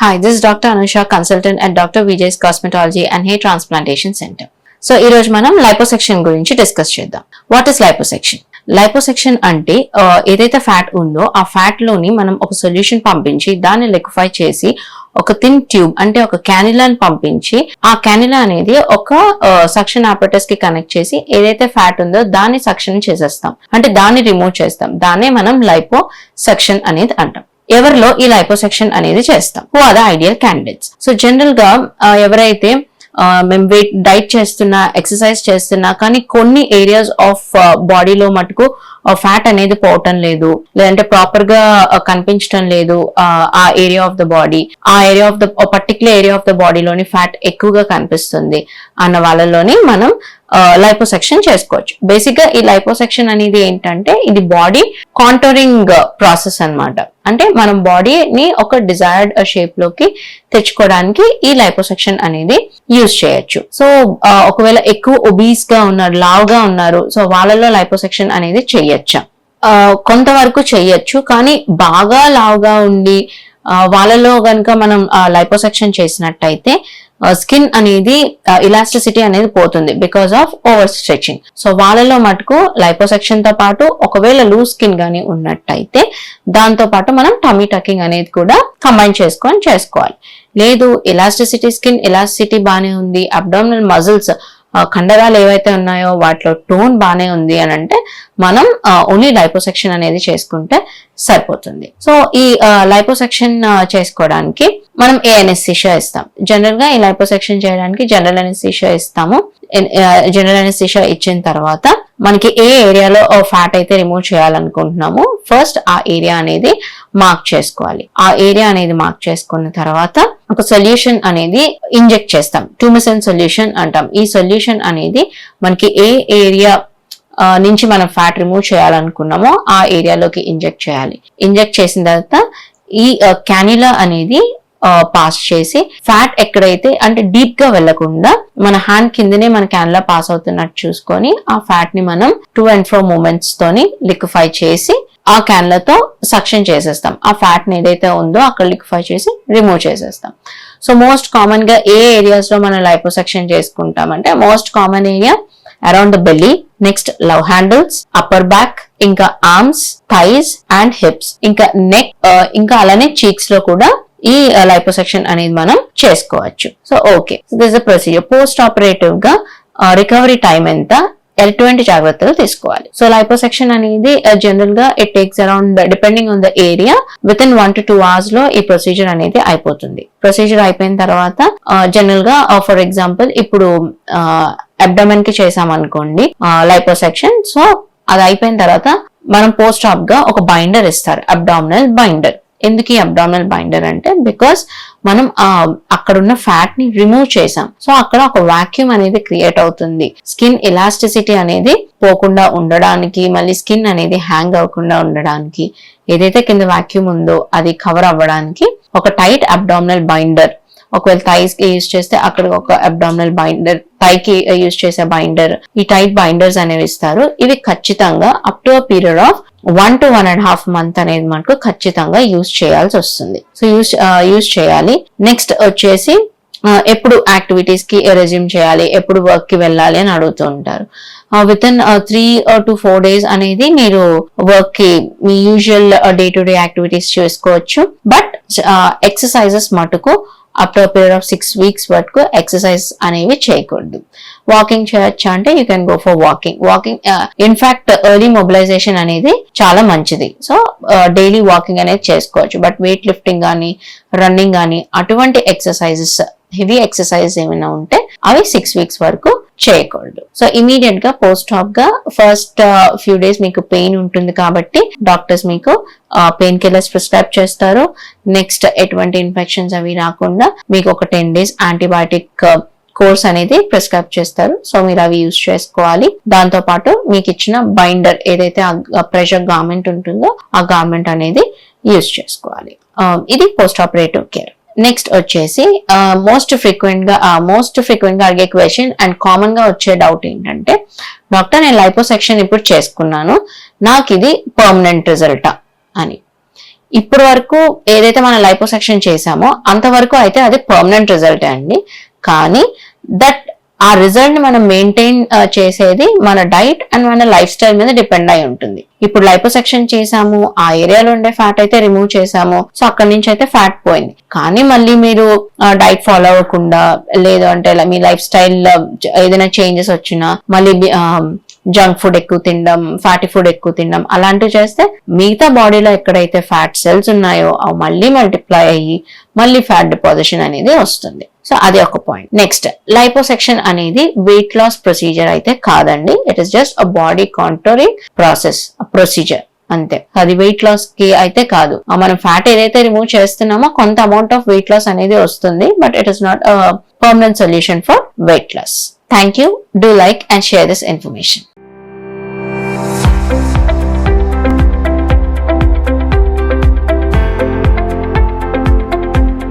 Hi this doctor Anusha consultant and doctor Vijay cosmetology and and transplantation centre so ఈ రోజు మనం liposuction గురించి discuss చేద్దాం. What is liposuction liposuction అంటే ఏదైతే ఫ్యాట్ ఉందో ఆ ఫ్యాట్లోని మనం ఒక సొల్యూషన్ పంపించి దాన్ని లిక్విఫై చేసి ఒక థిన్ ట్యూబ్ అంటే ఒక క్యానిలాని పంపించి ఆ క్యానిలా అనేది ఒక సక్షన్ ఆపరేటర్స్కి కనెక్ట్ చేసి ఏదైతే ఫ్యాట్ ఉందో దాన్ని సక్షన్ చేసేస్తాం. అంటే దాన్ని రిమూవ్ చేస్తాం. దాన్నే మనం లైపో సెక్షన్ అనేది అంటాం. ఎవరిలో ఈ లైపోసెక్షన్ అనేది చేస్తాం? Who are the ideal candidates so జనరల్గా ఎవరైతే మేము వెయిట్ డైట్ చేస్తున్నా ఎక్సర్సైజ్ చేస్తున్నా కానీ కొన్ని ఏరియాస్ ఆఫ్ బాడీలో మటుకు ఫ్యాట్ అనేది పోవటం లేదు. లేదంటే ప్రాపర్గా కనిపించటం కనిపించడం లేదు ఆ, ఆ ఏరియా ఆఫ్ ద బాడీ ఆ area of the particular area of the బాడీలోని fat ఎక్కువగా కనిపిస్తుంది అన్న వాళ్ళలోని మనం లైపోసెక్షన్ చేసుకోవచ్చు. బేసిక్గా ఈ లైపోసెక్షన్ అనేది ఏంటంటే ఇది బాడీ కాంటోరింగ్ ప్రాసెస్ అన్నమాట. అంటే మనం బాడీని ఒక డిజైర్డ్ షేప్ uh, లోకి తెచ్చుకోవడానికి ఈ లైపోసెక్షన్ అనేది యూజ్ చేయొచ్చు. సో ఒకవేళ ఎక్కువ ఒబీస్గా ఉన్నారు లావుగా ఉన్నారు సో వాళ్ళలో లైపోసెక్షన్ అనేది చేయొచ్చు? కొంతవరకు చెయ్యొచ్చు కానీ బాగా లావుగా ఉండి వాళ్ళలో కనుక మనం లైపోసెక్షన్ చేసినట్టయితే స్కిన్ అనేది ఇలాస్టిసిటీ అనేది పోతుంది because of over stretching so వాళ్ళలో మటుకు లైపోసెక్షన్తో పాటు ఒకవేళ లూజ్ స్కిన్ గానీ ఉన్నట్టయితే దాంతో పాటు మనం టమీ టకింగ్ అనేది కూడా కంబైన్ చేసుకొని చేసుకోవాలి. లేదు ఎలాస్టిసిటీ స్కిన్ ఎలాస్టిసిటీ బానే ఉంది అబ్డామినల్ మజిల్స్ కండరాలు ఏవైతే ఉన్నాయో వాటిలో టోన్ బాగానే ఉంది అని అంటే మనం ఓన్లీ లైపోసెక్షన్ అనేది చేసుకుంటే సరిపోతుంది. సో ఈ లైపోసెక్షన్ చేసుకోవడానికి మనం ఏ అనెస్థిషియా ఇస్తాం? జనరల్గా ఈ లైపోసెక్షన్ చేయడానికి జనరల్ అనెస్థిషియా ఇస్తాము. జనరల్ అనెస్థిషియా ఇచ్చిన తర్వాత మనకి ఏ ఏరియాలో ఫ్యాట్ అయితే రిమూవ్ చేయాలనుకుంటున్నామో ఫస్ట్ ఆ ఏరియా అనేది మార్క్ చేసుకోవాలి. ఆ ఏరియా అనేది మార్క్ చేసుకున్న తర్వాత ఒక సొల్యూషన్ అనేది ఇంజెక్ట్ చేస్తాం. ట్యూమిసన్ సొల్యూషన్ అంటాం. ఈ సొల్యూషన్ అనేది మనకి ఏ ఏరియా నుంచి మనం ఫ్యాట్ రిమూవ్ చేయాలనుకున్నామో ఆ ఏరియాలోకి ఇంజెక్ట్ చేయాలి. ఇంజెక్ట్ చేసిన తర్వాత ఈ క్యానిలా అనేది పాస్ చేసి ఫ్యాట్ ఎక్కడైతే అంటే డీప్గా వెళ్ళకుండా మన హ్యాండ్ కిందనే మన క్యాన్లా పాస్ అవుతున్నట్టు చూసుకొని ఆ ఫ్యాట్ని మనం టూ అండ్ ఫ్రో మూమెంట్స్ తోని లిక్విఫై చేసి ఆ క్యాన్లతో సక్షన్ చేసేస్తాం. ఆ ఫ్యాట్ని ఏదైతే ఉందో అక్కడ లిక్విఫై చేసి రిమూవ్ చేసేస్తాం. సో మోస్ట్ కామన్గా ఏ ఏరియాస్లో మనం liposuction చేసుకుంటామంటే most common area around the belly next love handles upper back ఇంకా ఆర్మ్స్ థైస్ అండ్ హిప్స్ ఇంకా నెక్ ఇంకా అలానే చీక్స్లో కూడా ఈ uh, లైపోసెక్షన్ అనేది మనం చేసుకోవచ్చు. So okay this the procedure post ఆపరేటివ్గా recovery time ఎంత? ఎటువంటి జాగ్రత్తలు తీసుకోవాలి. సో లైపోసెక్షన్ అనేది జనరల్గా it takes around depending on the area within one to two అవర్స్లో ఈ ప్రొసీజర్ అనేది అయిపోతుంది. ప్రొసీజర్ అయిపోయిన తర్వాత జనరల్గా ఫర్ ఎగ్జాంపుల్ ఇప్పుడు అబ్డమెన్కి చేసామనుకోండి లైపోసెక్షన్ సో అది అయిపోయిన తర్వాత మనం పోస్ట్ ఆప్గా ఒక బైండర్ ఇస్తారు. అబ్డామినల్ బైండర్ ఎందుకు ఈ అబ్డామినల్ బైండర్ అంటే? బికాస్ మనం ఆ అక్కడ ఉన్న ఫ్యాట్ని రిమూవ్ చేసాం. సో అక్కడ ఒక వాక్యూమ్ అనేది క్రియేట్ అవుతుంది. స్కిన్ ఎలాస్టిసిటీ అనేది పోకుండా ఉండడానికి మళ్ళీ స్కిన్ అనేది హ్యాంగ్ అవ్వకుండా ఉండడానికి ఏదైతే కింద వాక్యూమ్ ఉందో అది కవర్ అవ్వడానికి ఒక టైట్ అబ్డామినల్ బైండర్ ఒకవేళ థైస్ యూజ్ చేస్తే అక్కడ ఒక అబ్డామినల్ బైండర్ పైకి uh, యూజ్ చేసే బైండర్ ఈ టైట్ బైండర్స్ అనేవి ఇస్తారు. ఇవి ఖచ్చితంగా up to period of one to one and half month అనేది మనకు ఖచ్చితంగా యూజ్ చేయాల్సి వస్తుంది. సో యూజ్ యూజ్ చేయాలి. నెక్స్ట్ వచ్చేసి uh, ఎప్పుడు యాక్టివిటీస్కి రెజ్యూమ్ చేయాలి ఎప్పుడు వర్క్కి వెళ్ళాలి అని అడుగుతూ ఉంటారు. Within three to four days అనేది మీరు వర్క్కి మీ usual day to day activities చేసుకోవచ్చు బట్ ఎక్సర్సైజెస్ uh, మటుకు up period of six weeks వరకు ఎక్సర్సైజ్ అనేవి చేయకూడదు. వాకింగ్ చేయొచ్చా అంటే you can go for walking walking in fact early mobilization అనేది చాలా మంచిది. సో డైలీ వాకింగ్ అనేది చేసుకోవచ్చు. బట్ వెయిట్ లిఫ్టింగ్ కానీ రన్నింగ్ కానీ అటువంటి ఎక్సర్సైజెస్ హెవీ ఎక్సర్సైజ్ ఏమైనా ఉంటే అవి సిక్స్ వీక్స్ వరకు చేయకూడదు. సో ఇమీడియట్గా పోస్ట్ ఆఫ్గా ఫస్ట్ ఫ్యూ డేస్ మీకు పెయిన్ ఉంటుంది కాబట్టి డాక్టర్స్ మీకు పెయిన్ కిల్లర్స్ ప్రిస్క్రైబ్ చేస్తారు నెక్స్ట్ ఎటువంటి ఇన్ఫెక్షన్స్ అవి రాకుండా మీకు ఒక టెన్ డేస్ యాంటీబయాటిక్ కోర్స్ అనేది ప్రిస్క్రైబ్ చేస్తారు. సో మీరు అవి యూజ్ చేసుకోవాలి. దాంతో పాటు మీకు ఇచ్చిన బైండర్ ఏదైతే ప్రెషర్ గార్మెంట్ ఉంటుందో ఆ గార్మెంట్ అనేది యూజ్ చేసుకోవాలి. ఇది పోస్ట్ ఆపరేటివ్ కేర్ నెక్స్ట్ వచ్చేసి మోస్ట్ ఫ్రీక్వెంట్గా మోస్ట్ ఫ్రీక్వెంట్గా అడిగే క్వశ్చన్ అండ్ కామన్గా వచ్చే డౌట్ ఏంటంటే డాక్టర్ నేను లైపోసెక్షన్ ఇప్పుడు చేసుకున్నాను. నాకు ఇది పర్మనెంట్ రిజల్టా అని. ఇప్పటి వరకు ఏదైతే మనం లైపోసెక్షన్ చేసామో అంతవరకు అయితే అది పర్మనెంట్ రిజల్ట్ అండి. కానీ దట్ ఆ రిజల్ట్ని మనం మెయింటైన్ చేసేది మన డైట్ అండ్ మన లైఫ్ స్టైల్ మీద డిపెండ్ అయి ఉంటుంది. ఇప్పుడు లైపోసెక్షన్ చేసాము ఆ ఏరియాలో ఉండే ఫ్యాట్ అయితే రిమూవ్ చేసాము సో అక్కడి నుంచి అయితే ఫ్యాట్ పోయింది. కానీ మళ్ళీ మీరు డైట్ ఫాలో అవ్వకుండా లేదు అంటే మీ లైఫ్ స్టైల్ ఏదైనా చేంజెస్ వచ్చినా మళ్ళీ జంక్ ఫుడ్ ఎక్కువ తినడం ఫ్యాటీ ఫుడ్ ఎక్కువ తినడం అలాంటివి చేస్తే మిగతా బాడీలో ఎక్కడైతే ఫ్యాట్ సెల్స్ ఉన్నాయో అవి మళ్ళీ మల్టిప్లై అయ్యి మళ్ళీ ఫ్యాట్ డిపాజిషన్ అనేది వస్తుంది. సో అది ఒక పాయింట్ నెక్స్ట్ లైపోసెక్షన్ అనేది వెయిట్ లాస్ ప్రొసీజర్ అయితే కాదండి. It is just a body controlling process procedure అంతే. అది వెయిట్ లాస్కి అయితే కాదు. మనం ఫ్యాట్ ఏదైతే రిమూవ్ చేస్తున్నామో కొంత అమౌంట్ ఆఫ్ వెయిట్ లాస్ అనేది వస్తుంది but it is not permanent solution for weight loss Thank you. Do like and share this information.